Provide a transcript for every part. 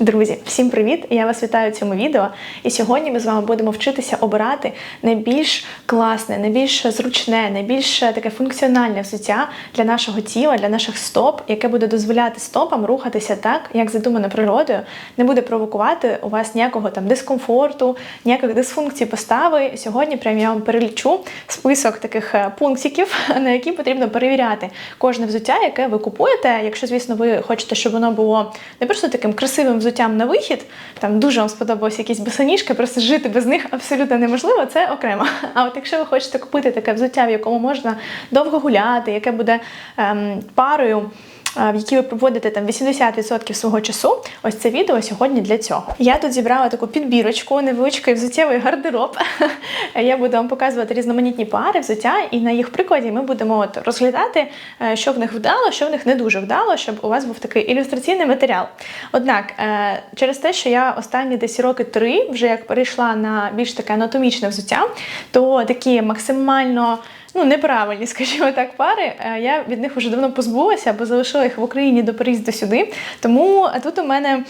Друзі, всім привіт! Я вас вітаю в цьому відео. І сьогодні ми з вами будемо вчитися обирати найбільш класне, найбільш зручне, найбільш таке функціональне взуття для нашого тіла, для наших стоп, яке буде дозволяти стопам рухатися так, як задумано природою, не буде провокувати у вас ніякого там дискомфорту, ніяких дисфункцій постави. Сьогодні прям я вам перелічу список таких е, пунктиків, на які потрібно перевіряти кожне взуття, яке ви купуєте. Якщо, звісно, ви хочете, щоб воно було не просто таким красивим взуттям на вихід, там дуже вам сподобалися якісь босоніжки, просто жити без них абсолютно неможливо, це окремо. А от якщо ви хочете купити таке взуття, в якому можна довго гуляти, яке буде ем, парою. В якій ви проводите там 80% свого часу, ось це відео сьогодні для цього. Я тут зібрала таку підбірочку, невеличкий взуттєвий гардероб. Я буду вам показувати різноманітні пари взуття, і на їх прикладі ми будемо от розглядати, е, що в них вдало, що в них не дуже вдало, щоб у вас був такий ілюстраційний матеріал. Однак, е, через те, що я останні десь роки три вже як перейшла на більш таке анатомічне взуття, то такі максимально ну, неправильні, скажімо так, пари. Е, я від них вже давно позбулася, бо залишила їх в Україні до переїзду сюди. Тому тут у мене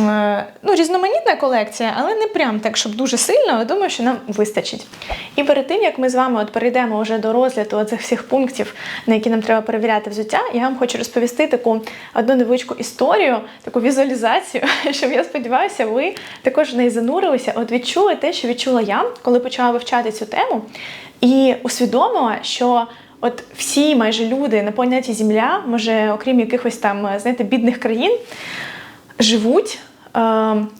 е, ну, різноманітна колекція, але не прям так, щоб дуже сильно, але думаю, що нам вистачить. І перед тим, як ми з вами от перейдемо вже до розгляду цих всіх пунктів, на які нам треба перевіряти взуття, я вам хочу розповісти таку одну невеличку історію, таку візуалізацію, щоб я сподіваюся, ви також в неї занурилися, от відчули те, що відчула я, коли почала вивчати цю тему. І усвідомила, що от всі майже люди на планеті Земля, може, окрім якихось там, знаєте, бідних країн, живуть. Е,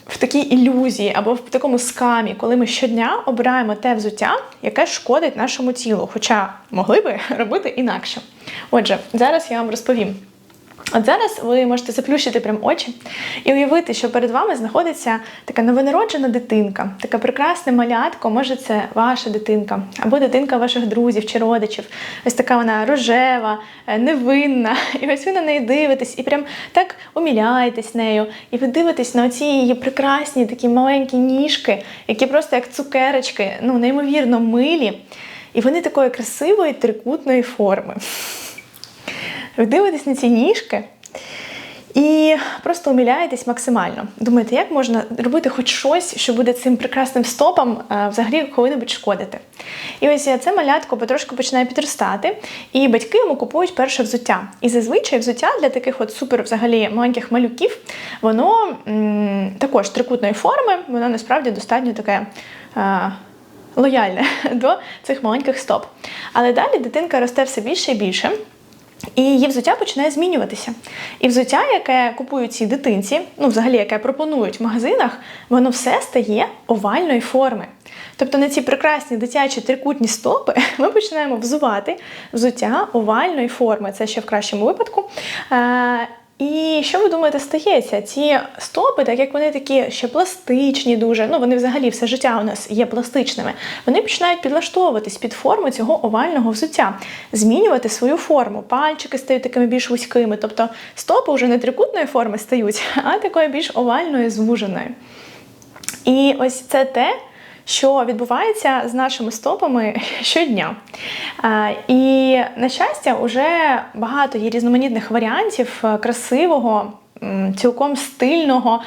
в такій ілюзії або в такому скамі, коли ми щодня обираємо те взуття, яке шкодить нашому тілу, хоча могли би робити інакше. Отже, зараз я вам розповім. От зараз ви можете заплющити прям очі і уявити, що перед вами знаходиться така новонароджена дитинка, така прекрасне малятко, може це ваша дитинка, або дитинка ваших друзів чи родичів. Ось така вона рожева, е, невинна. І ось ви на неї дивитесь, і прям так уміляєтесь нею. І ви дивитесь на оці її прекрасні такі маленькі ніжки, які просто як цукерочки, ну неймовірно милі. І вони такої красивої трикутної форми. Ви дивитесь на ці ніжки і просто умиляєтесь максимально. Думаєте, як можна робити хоч щось, що буде цим прекрасним стопом е, взагалі коли-небудь шкодити. І ось це малятко потрошку починає підростати, і батьки йому купують перше взуття. І зазвичай взуття для таких от супер взагалі маленьких малюків, воно м також трикутної форми, воно насправді достатньо таке. Е Лояльне до цих маленьких стоп. Але далі дитинка росте все більше і більше. І її взуття починає змінюватися. І взуття, яке купують ці дитинці, ну взагалі, яке пропонують в магазинах, воно все стає овальної форми. Тобто на ці прекрасні дитячі трикутні стопи ми починаємо взувати взуття овальної форми. Це ще в кращому випадку. І що ви думаєте, стається? Ці стопи, так як вони такі ще пластичні, дуже, ну вони взагалі все життя у нас є пластичними, вони починають підлаштовуватись під форму цього овального взуття, змінювати свою форму. Пальчики стають такими більш вузькими. Тобто стопи вже не трикутної форми стають, а такої більш овальної, звуженої. І ось це те що відбувається з нашими стопами щодня. І, на щастя, вже багато є різноманітних варіантів е, красивого, цілком стильного,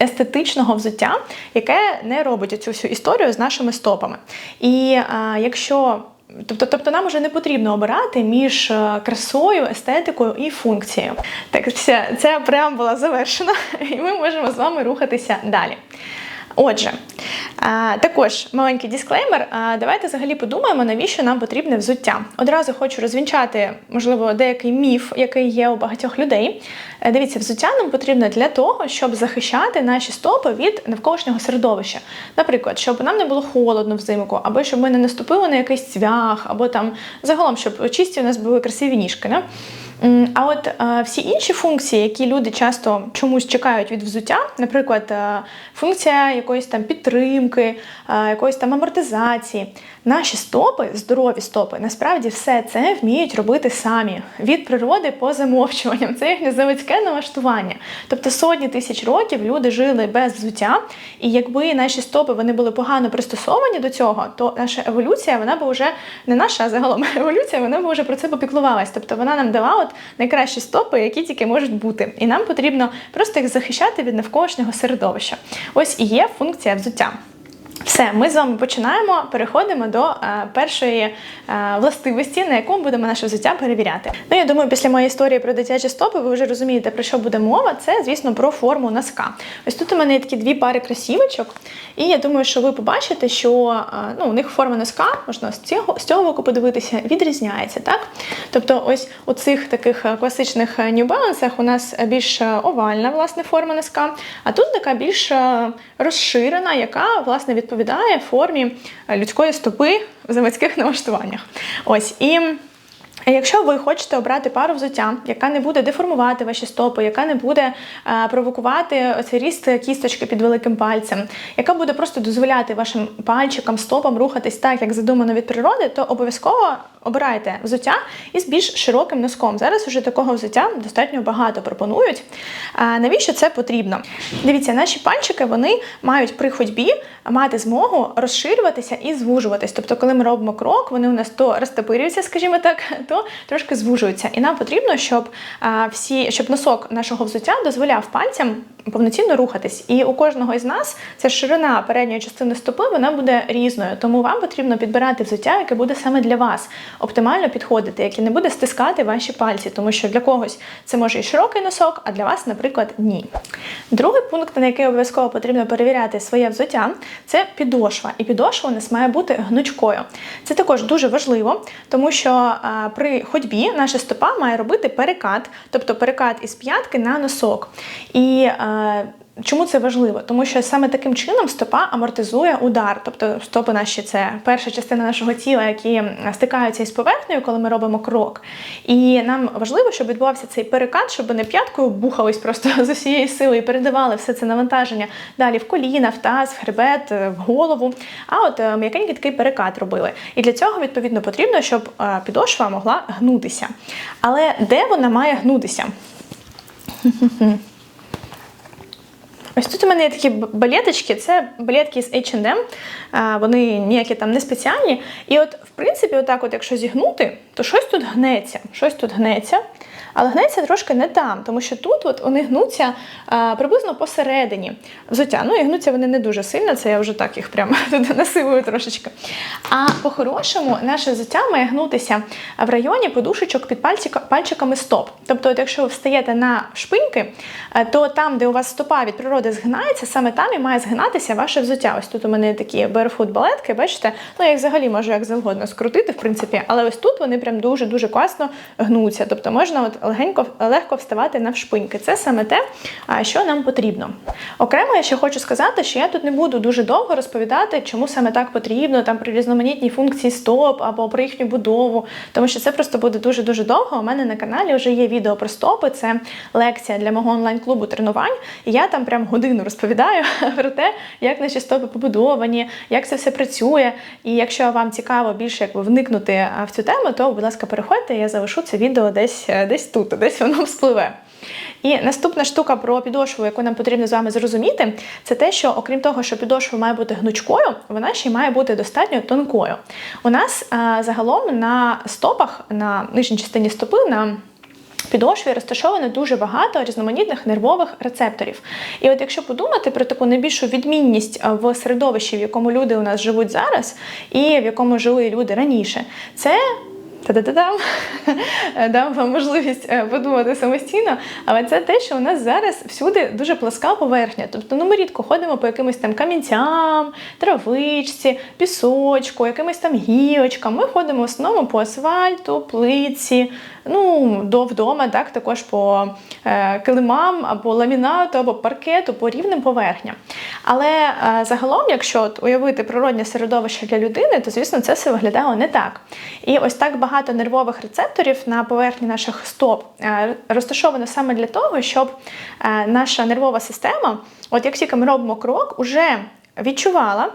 естетичного взуття, яке не робить цю всю історію з нашими стопами. І якщо Тобто тобто нам вже не потрібно обирати між е, красою, естетикою і функцією. Так, ця, ця преамбула завершена, і ми можемо з вами рухатися далі. Отже, також маленький дисклеймер. Давайте взагалі подумаємо, навіщо нам потрібне взуття. Одразу хочу розвінчати, можливо, деякий міф, який є у багатьох людей. Е, дивіться, взуття нам потрібно для того, щоб захищати наші стопи від навколишнього середовища. Наприклад, щоб нам не було холодно взимку, або щоб ми не наступили на якийсь цвях, або там загалом, щоб чисті у нас були красиві ніжки. Не? А от всі інші функції, які люди часто чомусь чекають від взуття, наприклад, функція якоїсь там підтримки, якоїсь там амортизації, Наші стопи, здорові стопи, насправді все це вміють робити самі від природи по замовчуванням. Це їхнє заводське налаштування. Тобто сотні тисяч років люди жили без взуття, і якби наші стопи вони були погано пристосовані до цього, то наша еволюція вона б вже не наша, загалом еволюція, вона б вже про це попіклувалась. Тобто вона нам дала от найкращі стопи, які тільки можуть бути. І нам потрібно просто їх захищати від навколишнього середовища. Ось і є функція взуття. Все, ми з вами починаємо, переходимо до е, першої е, властивості, на яку будемо наше взуття перевіряти. Ну, я думаю, після моєї історії про дитячі стопи ви вже розумієте, про що буде мова. Це, звісно, про форму носка. Ось тут у мене є такі дві пари красівочок, і я думаю, що ви побачите, що е, ну, у них форма носка, можна з цього, з цього боку подивитися, відрізняється. так? Тобто, ось у цих таких е, класичних е, New Balance у нас більш е, овальна власне, форма носка, а тут така більш розширена, яка власне відповідає формі е, людської стопи в заводських налаштуваннях. Ось і. Якщо ви хочете обрати пару взуття, яка не буде деформувати ваші стопи, яка не буде е, провокувати оцей ріст кісточки під великим пальцем, яка буде просто дозволяти вашим пальчикам, стопам рухатись так, як задумано від природи, то обов'язково обирайте взуття із більш широким носком. Зараз уже такого взуття достатньо багато пропонують. А навіщо це потрібно? Дивіться, наші пальчики вони мають при ходьбі мати змогу розширюватися і звужуватись. Тобто, коли ми робимо крок, вони у нас то розтопирюються, скажімо так, то трошки звужуються. І нам потрібно, щоб всі, щоб носок нашого взуття дозволяв пальцям повноцінно рухатись. І у кожного із нас ця ширина передньої частини стопи вона буде різною. Тому вам потрібно підбирати взуття, яке буде саме для вас оптимально підходити, яке не буде стискати ваші пальці, тому що для когось це може і широкий носок, а для вас, наприклад, ні. Другий пункт, на який обов'язково потрібно перевіряти своє взуття, це підошва. І підошва у нас має бути гнучкою. Це також дуже важливо, тому що а, при ходьбі наша стопа має робити перекат, тобто перекат із п'ятки на носок. І а, Чому це важливо? Тому що саме таким чином стопа амортизує удар. Тобто стопи наші це перша частина нашого тіла, які стикаються із поверхнею, коли ми робимо крок. І нам важливо, щоб відбувався цей перекат, щоб не п'яткою бухались просто з усієї сили і передавали все це навантаження далі в коліна, в таз, в хребет, в голову. А от е, м'якенький такий перекат робили. І для цього, відповідно, потрібно, щоб е, підошва могла гнутися. Але де вона має гнутися? Ось тут у мене є такі балеточки, це балетки з H&M, вони ніякі там не спеціальні. І от, в принципі, отак от, якщо зігнути, то щось тут гнеться, щось тут гнеться. Але гнеться трошки не там, тому що тут от вони гнуться а, приблизно посередині взуття. Ну і гнуться вони не дуже сильно, це я вже так їх прямо тут насилую трошечки. А по-хорошому наше взуття має гнутися в районі подушечок під пальчиками стоп. Тобто, от якщо ви встаєте на шпиньки, то там, де у вас стопа від природи згинається, саме там і має згинатися ваше взуття. Ось тут у мене такі barefoot балетки, бачите? Ну, я їх взагалі можу як завгодно скрутити, в принципі, але ось тут вони прям дуже-дуже класно гнуться. Тобто можна от легенько легко вставати навшпиньки. Це саме те, що нам потрібно. Окремо, я ще хочу сказати, що я тут не буду дуже довго розповідати, чому саме так потрібно, там при різноманітній функції стоп або про їхню будову, тому що це просто буде дуже-дуже довго. У мене на каналі вже є відео про стопи, це лекція для мого онлайн-клубу тренувань. І я там прям годину розповідаю про те, як наші стопи побудовані, як це все працює. І якщо вам цікаво більше якби вникнути в цю тему, то, будь ласка, переходьте, я залишу це відео десь десь тут, десь воно вспливе. І наступна штука про підошву, яку нам потрібно з вами зрозуміти, це те, що окрім того, що підошва має бути гнучкою, вона ще й має бути достатньо тонкою. У нас а, загалом на стопах, на нижній частині стопи, на підошві розташовано дуже багато різноманітних нервових рецепторів. І от якщо подумати про таку найбільшу відмінність в середовищі, в якому люди у нас живуть зараз, і в якому жили люди раніше, це та-да-да-дам, дам вам можливість е, подумати самостійно, але це те, що у нас зараз всюди дуже пласка поверхня. Тобто ну, ми рідко ходимо по якимось там камінцям, травичці, пісочку, якимось там гілочкам. Ми ходимо в основному по асфальту, плиці, ну, до вдома, так, також по е, килимам або ламінату, або паркету, по рівним поверхням. Але е, загалом, якщо от уявити природне середовище для людини, то звісно це все виглядало не так. І ось так багато нервових рецепторів на поверхні наших стоп е, розташовано саме для того, щоб е, наша нервова система, от як тільки ми робимо крок, уже відчувала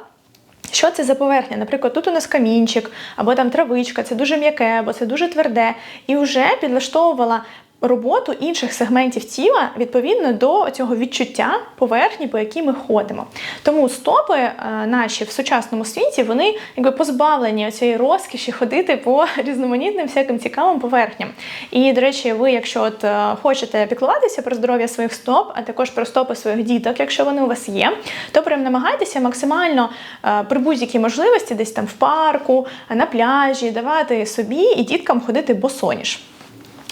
Що це за поверхня? Наприклад, тут у нас камінчик, або там травичка, це дуже м'яке, або це дуже тверде, і вже підлаштовувала роботу інших сегментів тіла відповідно до цього відчуття поверхні, по якій ми ходимо. Тому стопи е, наші в сучасному світі вони якби позбавлені цієї розкіші ходити по різноманітним всяким цікавим поверхням. І, до речі, ви, якщо от е, хочете піклуватися про здоров'я своїх стоп, а також про стопи своїх діток, якщо вони у вас є, то прям намагайтеся максимально е, при будь-якій можливості, десь там в парку, на пляжі, давати собі і діткам ходити босоніж.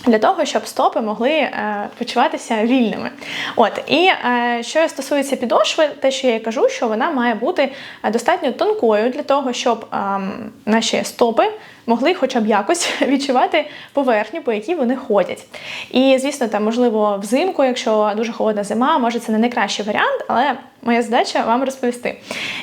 Для того, щоб стопи могли е, почуватися вільними. От І е, що стосується підошви, те, що я кажу, що вона має бути е, достатньо тонкою для того, щоб е, наші стопи могли хоча б якось відчувати поверхню, по якій вони ходять. І, звісно, там, можливо, взимку, якщо дуже холодна зима, може це не найкращий варіант, але моя задача вам розповісти.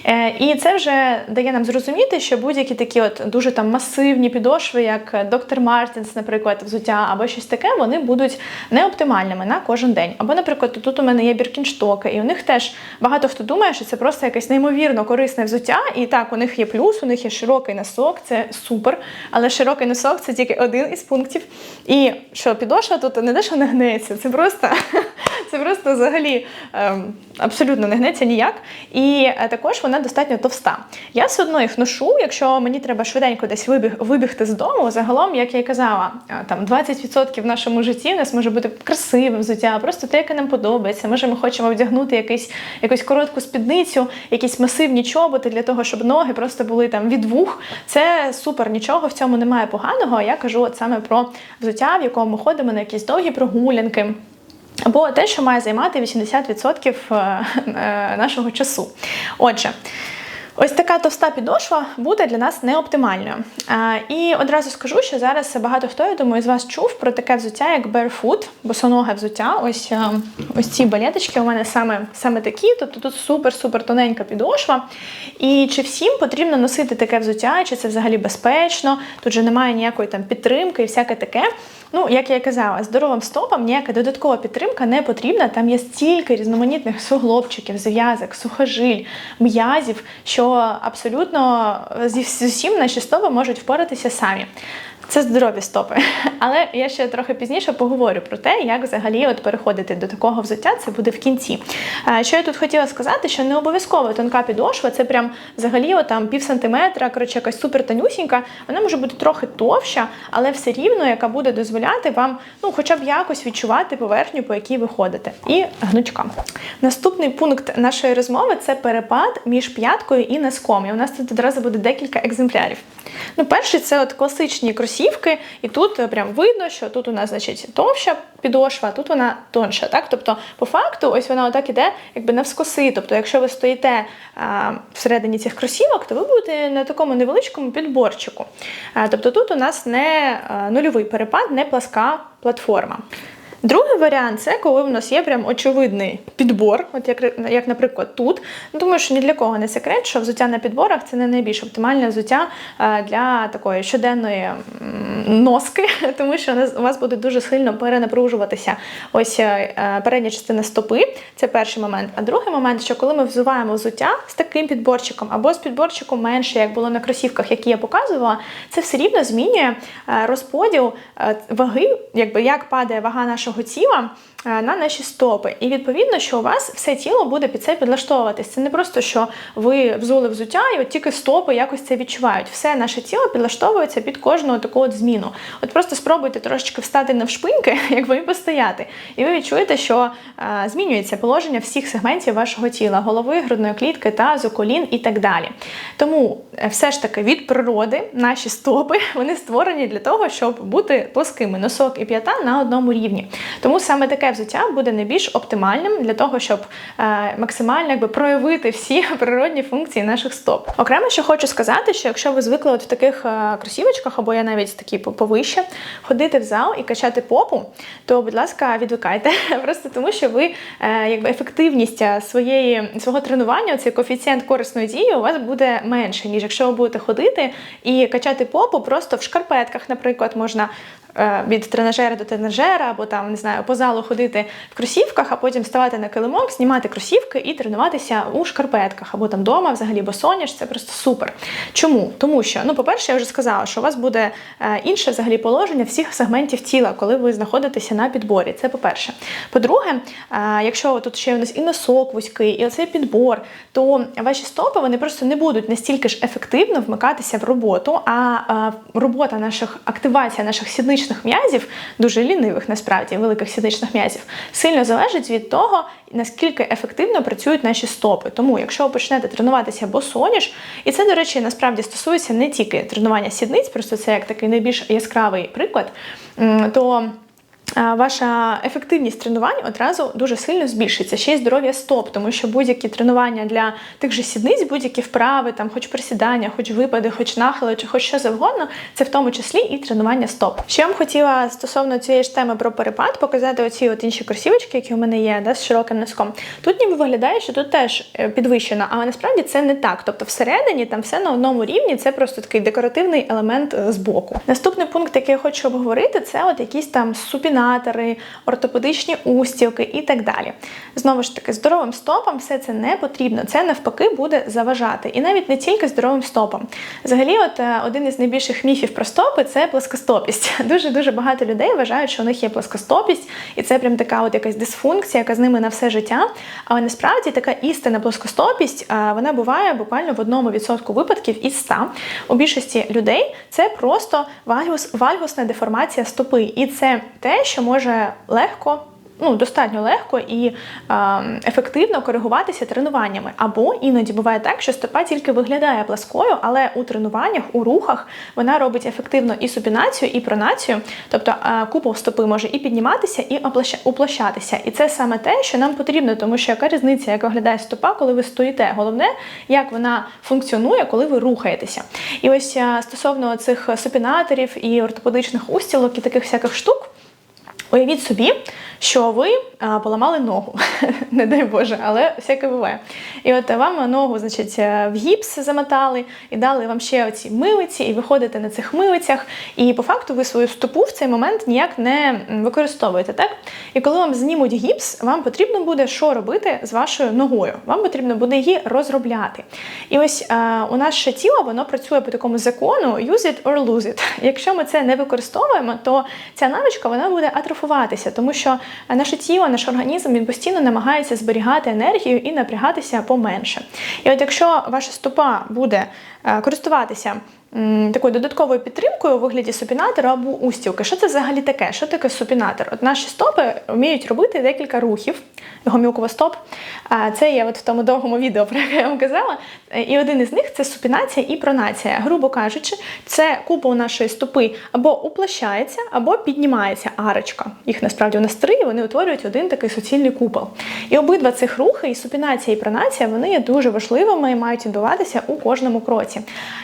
Е, І це вже дає нам зрозуміти, що будь-які такі от дуже там масивні підошви, як доктор Мартінс, наприклад, взуття або щось таке, вони будуть неоптимальними на кожен день. Або, наприклад, тут у мене є біркінштоки, і у них теж багато хто думає, що це просто якесь неймовірно корисне взуття. І так, у них є плюс, у них є широкий носок, це супер. Але широкий носок це тільки один із пунктів. І що підошва тут не дещо не гнеться, це просто це просто взагалі ем, абсолютно не гнеться ніяк. І е, також вона достатньо товста. Я все одно їх ношу, якщо мені треба швиденько десь вибіг, вибігти з дому. Загалом, як я і казала, е, там 20% в нашому житті у нас може бути красиве взуття, просто те, яке нам подобається. Може, ми хочемо вдягнути якийсь, якусь коротку спідницю, якісь масивні чоботи для того, щоб ноги просто були там від вух. Це супер, нічого в цьому немає поганого. Я кажу от саме про взуття, в якому ми ходимо на якісь довгі прогулянки. Або те, що має займати 80% е, е, нашого часу. Отже, Ось така товста підошва буде для нас неоптимальною. І одразу скажу, що зараз багато хто, я думаю, з вас чув про таке взуття, як barefoot, босоноге взуття. Ось ось ці балеточки у мене саме саме такі, тобто тут супер-супер тоненька підошва. І чи всім потрібно носити таке взуття, чи це взагалі безпечно, тут же немає ніякої там підтримки і всяке таке. Ну, як я і казала, здоровим стопам ніяка додаткова підтримка не потрібна. Там є стільки різноманітних суглобчиків, зв'язок, сухожиль, м'язів, що абсолютно зі всім наші стопи можуть впоратися самі. Це здорові стопи. Але я ще трохи пізніше поговорю про те, як взагалі от переходити до такого взуття, це буде в кінці. Що я тут хотіла сказати, що не обов'язково тонка підошва, це прям взагалі от, там пів сантиметра, коротше, якась супер тонюсінька. Вона може бути трохи товща, але все рівно, яка буде дозволяти вам ну, хоча б якось відчувати поверхню, по якій ви ходите. І гнучка. Наступний пункт нашої розмови це перепад між п'яткою і носком. І у нас тут одразу буде декілька екземплярів. Ну, Перший це от класичні кросівки, і тут е, прям видно, що тут у нас значить, товща підошва, а тут вона тонша. Так? Тобто, по факту, ось вона отак іде якби навскоси. Тобто, якщо ви стоїте а, всередині цих кросівок, то ви будете на такому невеличкому підборчику. А, тобто тут у нас не а, нульовий перепад, не пласка платформа. Другий варіант це коли в нас є прям очевидний підбор, от як, як наприклад, тут. Ну, Думаю, що ні для кого не секрет, що взуття на підборах це не найбільш оптимальне взуття е, для такої щоденної носки, тому що у вас буде дуже сильно перенапружуватися ось е, передня частина стопи. Це перший момент. А другий момент, що коли ми взуваємо взуття з таким підборчиком або з підборчиком менше, як було на кросівках, які я показувала, це все рівно змінює е, розподіл ваги, якби як падає вага нашого нашого тіла на наші стопи. І відповідно, що у вас все тіло буде під це підлаштовуватись. Це не просто, що ви взули взуття, і от тільки стопи якось це відчувають. Все наше тіло підлаштовується під кожну таку от зміну. От просто спробуйте трошечки встати навшпиньки, як ви постояти. І ви відчуєте, що е, змінюється положення всіх сегментів вашого тіла, голови, грудної клітки, тазу, колін і так далі. Тому е, все ж таки від природи наші стопи вони створені для того, щоб бути плоскими носок і п'ята на одному рівні. Тому саме таке взуття буде найбільш оптимальним для того, щоб е, максимально якби, проявити всі природні функції наших стоп. Окремо, що хочу сказати, що якщо ви звикли от в таких е, кросівочках, або я навіть такі повище, ходити в зал і качати попу, то, будь ласка, відвикайте. Просто тому, що ви е, якби ефективність своєї свого тренування, цей коефіцієнт корисної дії, у вас буде менше, ніж якщо ви будете ходити і качати попу просто в шкарпетках, наприклад, можна від тренажера до тренажера, або там не знаю, по залу ходити в кросівках, а потім ставати на килимок, знімати кросівки і тренуватися у шкарпетках, або там вдома, взагалі босоніж, це просто супер. Чому? Тому що, ну, по-перше, я вже сказала, що у вас буде е, інше взагалі положення всіх сегментів тіла, коли ви знаходитеся на підборі. Це по-перше. По-друге, е, якщо тут ще у нас і носок вузький, і оцей підбор, то ваші стопи вони просто не будуть настільки ж ефективно вмикатися в роботу, а е, робота наших активація наших сідничних м'язів, дуже лінивих насправді великих сідничних м'язів, сильно залежить від того, наскільки ефективно працюють наші стопи. Тому, якщо ви почнете тренуватися босоніж, і це, до речі, насправді стосується не тільки тренування сідниць, просто це як такий найбільш яскравий приклад, то Ваша ефективність тренувань одразу дуже сильно збільшиться. Ще й здоров'я стоп, тому що будь-які тренування для тих же сідниць, будь-які вправи, там, хоч присідання, хоч випади, хоч нахили, чи хоч що завгодно, це в тому числі і тренування стоп. Ще я вам хотіла стосовно цієї ж теми про перепад показати оці от інші кросівочки, які у мене є, да, з широким носком. Тут ніби виглядає, що тут теж е, підвищено, але насправді це не так. Тобто, всередині там все на одному рівні, це просто такий декоративний елемент е, з боку. Наступний пункт, який я хочу обговорити, це от якісь там супіна ілюмінатори, ортопедичні устілки і так далі. Знову ж таки, здоровим стопам все це не потрібно. Це навпаки буде заважати. І навіть не тільки здоровим стопам. Взагалі, от е, один із найбільших міфів про стопи це плоскостопість. Дуже дуже багато людей вважають, що у них є плоскостопість, і це прям така от якась дисфункція, яка з ними на все життя. Але насправді така істинна плоскостопість вона буває буквально в одному відсотку випадків із ста. У більшості людей це просто вальгус, вальгусна деформація стопи. І це те, що може легко. Ну, достатньо легко і е, ефективно коригуватися тренуваннями. Або іноді буває так, що стопа тільки виглядає пласкою, але у тренуваннях, у рухах вона робить ефективно і супінацію, і пронацію. Тобто е, купол стопи може і підніматися, і уплощатися. І це саме те, що нам потрібно, тому що яка різниця, як виглядає стопа, коли ви стоїте. Головне, як вона функціонує, коли ви рухаєтеся. І ось е, стосовно цих супінаторів і ортопедичних устілок і таких всяких штук. Уявіть собі, що ви а, поламали ногу, не дай Боже, але всяке буває. І от вам ногу, значить, в гіпс замотали і дали вам ще оці милиці, і ви ходите на цих милицях, і по факту ви свою стопу в цей момент ніяк не використовуєте. так? І коли вам знімуть гіпс, вам потрібно буде що робити з вашою ногою? Вам потрібно буде її розробляти. І ось а, у наше тіло воно працює по такому закону use it or lose it. Якщо ми це не використовуємо, то ця навичка вона буде атрофувати атрофуватися, тому що наше тіло, наш організм він постійно намагається зберігати енергію і напрягатися поменше. І от якщо ваша стопа буде е, користуватися такою додатковою підтримкою у вигляді супінатора або устілки. Що це взагалі таке? Що таке супінатор? От наші стопи вміють робити декілька рухів, гомілкова стоп. Це є от в тому довгому відео, про яке я вам казала. І один із них це супінація і пронація. Грубо кажучи, це купол нашої стопи або уплощається, або піднімається арочка. Їх насправді у нас три, і вони утворюють один такий суцільний купол. І обидва цих рухи, і супінація, і пронація, вони є дуже важливими і мають відбуватися у кожному кроці.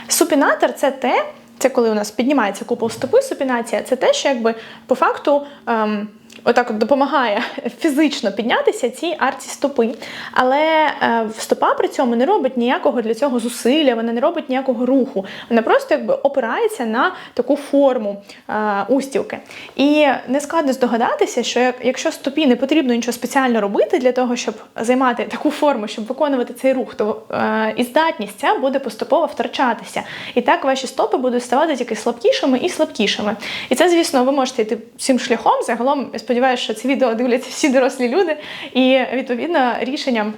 Супінатор це те, це коли у нас піднімається купол стопи, супінація, це те, що якби по факту. Ем, отак от допомагає фізично піднятися цій арці стопи. Але е, стопа при цьому не робить ніякого для цього зусилля, вона не робить ніякого руху. Вона просто якби опирається на таку форму е, устілки. І не складно здогадатися, що якщо стопі не потрібно нічого спеціально робити для того, щоб займати таку форму, щоб виконувати цей рух, то е, і здатність ця буде поступово втрачатися. І так ваші стопи будуть ставати тільки слабкішими і слабкішими. І це, звісно, ви можете йти цим шляхом. Загалом, сподіваюся, що це відео дивляться всі дорослі люди, і відповідно рішенням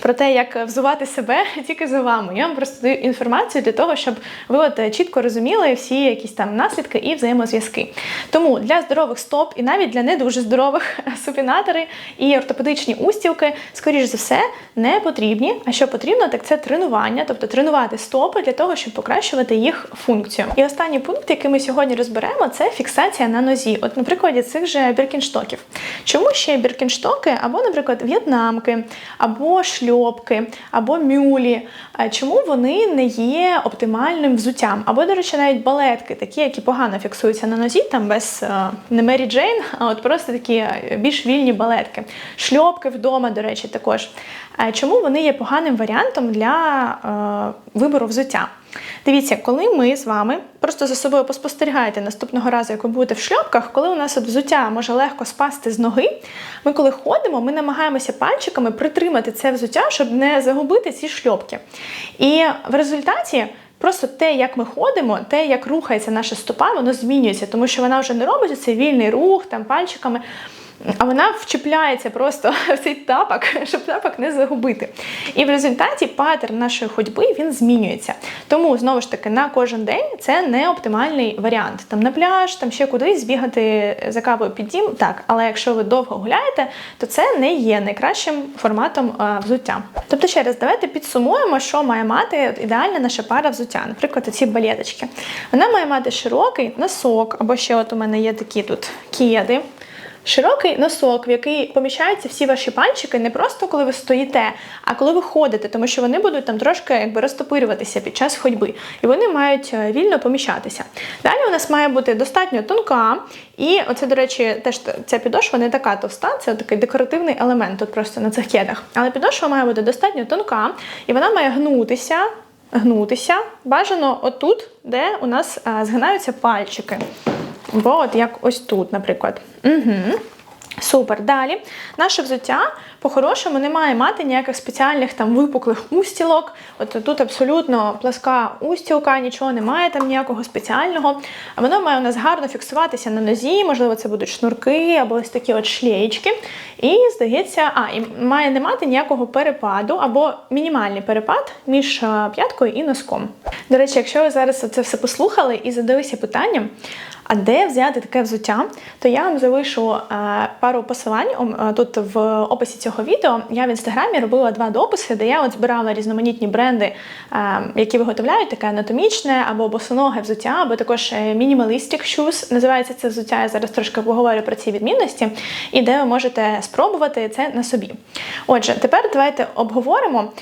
про те, як взувати себе тільки за вами. Я вам просто даю інформацію для того, щоб ви от чітко розуміли всі якісь там наслідки і взаємозв'язки. Тому для здорових стоп і навіть для не дуже здорових супінатори і ортопедичні устілки, скоріш за все, не потрібні. А що потрібно, так це тренування, тобто тренувати стопи для того, щоб покращувати їх функцію. І останній пункт, який ми сьогодні розберемо, це фіксація на нозі. От, на прикладі цих же біркінштоків. Чому ще біркінштоки або, наприклад, в'єтнамки, або шльопки або мюлі. Чому вони не є оптимальним взуттям? Або, до речі, навіть балетки, такі, які погано фіксуються на нозі, там без е, не Мері Джейн, а от просто такі е, більш вільні балетки. Шльопки вдома, до речі, також. Чому вони є поганим варіантом для е, вибору взуття? Дивіться, коли ми з вами просто за собою поспостерігаєте наступного разу, як ви будете в шльопках, коли у нас от взуття може легко спасти з ноги, ми коли ходимо, ми намагаємося пальчиками притримати це взуття, щоб не загубити ці шльопки. І в результаті. Просто те, як ми ходимо, те, як рухається наша стопа, воно змінюється, тому що вона вже не робить цей вільний рух там пальчиками. А вона вчіпляється просто в цей тапок, щоб тапок не загубити. І в результаті паттерн нашої ходьби він змінюється. Тому, знову ж таки, на кожен день це не оптимальний варіант. Там на пляж, там ще кудись бігати за кавою під дім, так. Але якщо ви довго гуляєте, то це не є найкращим форматом а, взуття. Тобто, ще раз, давайте підсумуємо, що має мати ідеальна наша пара взуття. Наприклад, ці балеточки. Вона має мати широкий носок, або ще от у мене є такі тут кеди. Широкий носок, в який поміщаються всі ваші пальчики, не просто коли ви стоїте, а коли ви ходите, тому що вони будуть там трошки якби розтопирюватися під час ходьби, і вони мають е, вільно поміщатися. Далі у нас має бути достатньо тонка, і оце, до речі, теж ця підошва не така товста, це такий декоративний елемент тут просто на цих кедах. Але підошва має бути достатньо тонка, і вона має гнутися. Гнутися бажано отут, де у нас а, згинаються пальчики. Бо от як ось тут, наприклад. Угу. Супер. Далі наше взуття по-хорошому не має мати ніяких спеціальних там випуклих устілок. От тут абсолютно пласка устілка, нічого немає там ніякого спеціального. А воно має у нас гарно фіксуватися на нозі, можливо, це будуть шнурки або ось такі от шлеєчки. І здається, а, і має не мати ніякого перепаду або мінімальний перепад між п'яткою і носком. До речі, якщо ви зараз це все послухали і задалися питанням, а де взяти таке взуття, то я вам залишу пару посилань тут в описі цього відео. Я в інстаграмі робила два дописи, де я от збирала різноманітні бренди, які виготовляють таке анатомічне або босоноге взуття, або також мінімалістик shoes, Називається це взуття. Я зараз трошки поговорю про ці відмінності, і де ви можете спробувати це на собі. Отже, тепер давайте обговоримо,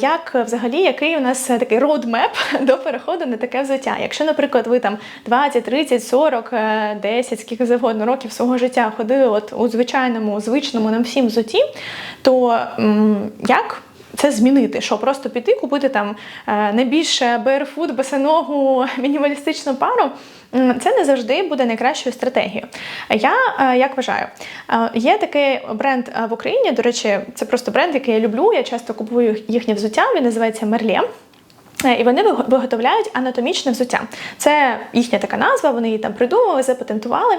як взагалі який у нас такий роудмеп до переходу на таке взуття. Якщо, наприклад, ви там 20, 30, 40, 10, скільки завгодно років свого життя ходили от у звичайному, звичному нам всім взуті, то як це змінити, що просто піти, купити там е, найбільше берфут, босоногу, мінімалістичну пару. Це не завжди буде найкращою стратегією. Я е, як вважаю, е, є такий бренд в Україні. До речі, це просто бренд, який я люблю. Я часто купую їхнє взуття. Він називається Мерлє. Е, і вони виготовляють анатомічне взуття. Це їхня така назва, вони її там придумали, запатентували.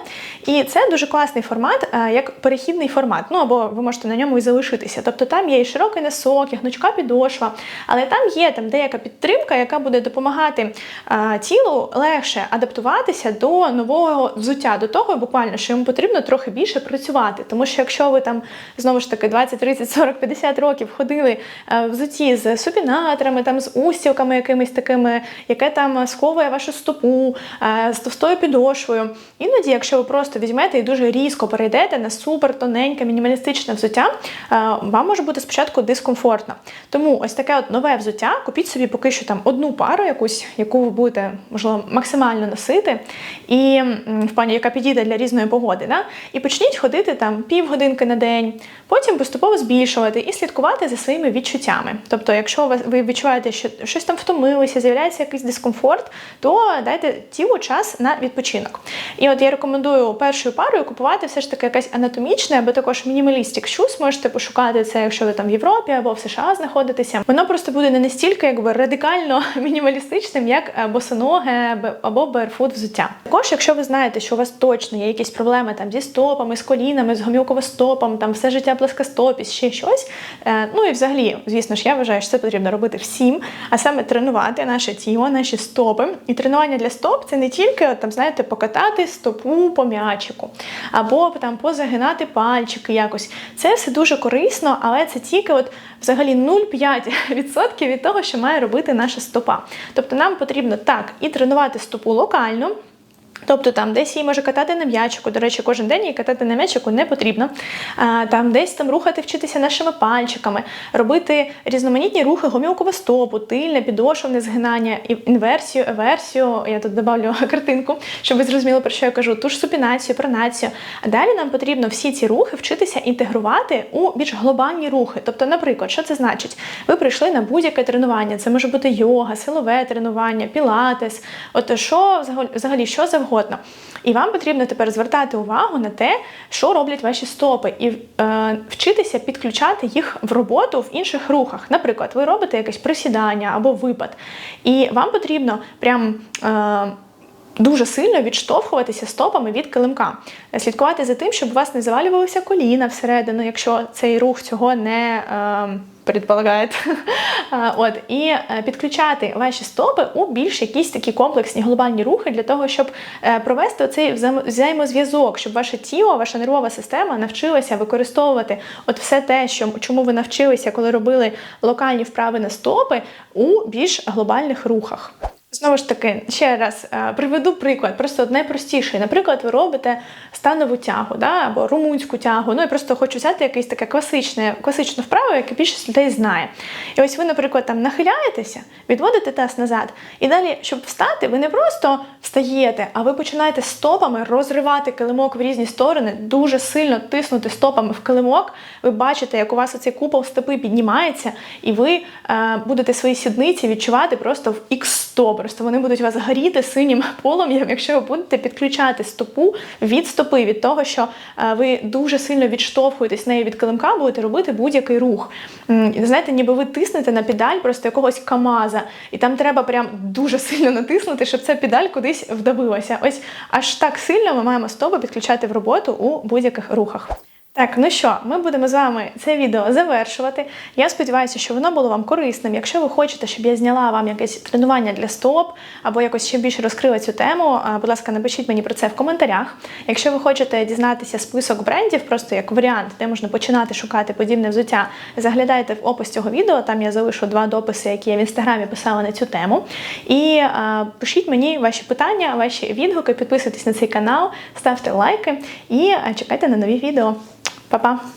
І це дуже класний формат, е, як перехідний формат. Ну або ви можете на ньому і залишитися. Тобто там є і широкий носок, і гнучка підошва, але там є там деяка підтримка, яка буде допомагати е, тілу легше адаптуватися до нового взуття, до того, буквально, що йому потрібно трохи більше працювати. Тому що якщо ви там знову ж таки 20, 30, 40, 50 років ходили в взуті з супінаторами, там з устілками, роликами якимись такими, яке там сховує вашу стопу е, з товстою підошвою. Іноді, якщо ви просто візьмете і дуже різко перейдете на супер тоненьке, мінімалістичне взуття, е, вам може бути спочатку дискомфортно. Тому ось таке от нове взуття, купіть собі поки що там одну пару, якусь, яку ви будете, можливо, максимально носити, і в плані, яка підійде для різної погоди. Да? І почніть ходити там півгодинки на день, потім поступово збільшувати і слідкувати за своїми відчуттями. Тобто, якщо ви відчуваєте, що щось там втомилися, з'являється якийсь дискомфорт, то дайте тілу час на відпочинок. І от я рекомендую першою парою купувати все ж таки якесь анатомічне або також мінімалістик shoes, Можете пошукати це, якщо ви там в Європі або в США знаходитеся. Воно просто буде не настільки якби радикально мінімалістичним, як е, босоноге або barefoot взуття. Також, якщо ви знаєте, що у вас точно є якісь проблеми там зі стопами, з колінами, з гомілковостопом, там все життя плоскостопість, ще щось. Е, ну і взагалі, звісно ж, я вважаю, що це потрібно робити всім, а саме тренувати наше тіло, наші стопи. І тренування для стоп це не тільки там, знаєте, покатати стопу по м'ячику, або там позагинати пальчики якось. Це все дуже корисно, але це тільки от взагалі 0,5% від того, що має робити наша стопа. Тобто нам потрібно так і тренувати стопу локально. Тобто там десь її може катати на м'ячику. До речі, кожен день її катати на м'ячику не потрібно. Там десь там рухати, вчитися нашими пальчиками, робити різноманітні рухи гомілкового стопу, тильне, підошовне згинання, інверсію, еверсію. Я тут добавлю картинку, щоб ви зрозуміли, про що я кажу. Ту ж супінацію, пронацію. Далі нам потрібно всі ці рухи вчитися інтегрувати у більш глобальні рухи. Тобто, наприклад, що це значить? Ви прийшли на будь-яке тренування. Це може бути йога, силове тренування, пілатес, от що взагалі що завгодно. І вам потрібно тепер звертати увагу на те, що роблять ваші стопи, і е, вчитися підключати їх в роботу в інших рухах. Наприклад, ви робите якесь присідання або випад, і вам потрібно прям. Е, Дуже сильно відштовхуватися стопами від килимка, слідкувати за тим, щоб у вас не завалювалися коліна всередину, якщо цей рух цього не е, предполагає. А, От і е, підключати ваші стопи у більш якісь такі комплексні глобальні рухи для того, щоб е, провести цей взаємозв'язок, щоб ваше тіло, ваша нервова система навчилася використовувати от все те, що чому ви навчилися, коли робили локальні вправи на стопи у більш глобальних рухах. Знову ж таки, ще раз е, приведу приклад, просто найпростіший. Наприклад, ви робите станову тягу да, або румунську тягу. Ну я просто хочу взяти якийсь таке класичне, класичну вправу, яку більшість людей знає. І ось ви, наприклад, там нахиляєтеся, відводите таз назад, і далі, щоб встати, ви не просто встаєте, а ви починаєте стопами розривати килимок в різні сторони, дуже сильно тиснути стопами в килимок. Ви бачите, як у вас оцей купол стопи піднімається, і ви е, будете свої сідниці відчувати просто в х100. Просто вони будуть вас горіти синім полум'ям, якщо ви будете підключати стопу від стопи, від того, що е, ви дуже сильно відштовхуєтесь нею від килимка, будете робити будь-який рух. Знаєте, ніби ви тиснете на педаль просто якогось камаза, і там треба прям дуже сильно натиснути, щоб ця педаль кудись вдавилася. Ось аж так сильно ми маємо стопи підключати в роботу у будь-яких рухах. Так, ну що, ми будемо з вами це відео завершувати. Я сподіваюся, що воно було вам корисним. Якщо ви хочете, щоб я зняла вам якесь тренування для стоп або якось ще більше розкрила цю тему, будь ласка, напишіть мені про це в коментарях. Якщо ви хочете дізнатися список брендів, просто як варіант, де можна починати шукати подібне взуття, заглядайте в опис цього відео. Там я залишу два дописи, які я в інстаграмі писала на цю тему. І а, пишіть мені ваші питання, ваші відгуки, підписуйтесь на цей канал, ставте лайки і чекайте на нові відео. 拜拜。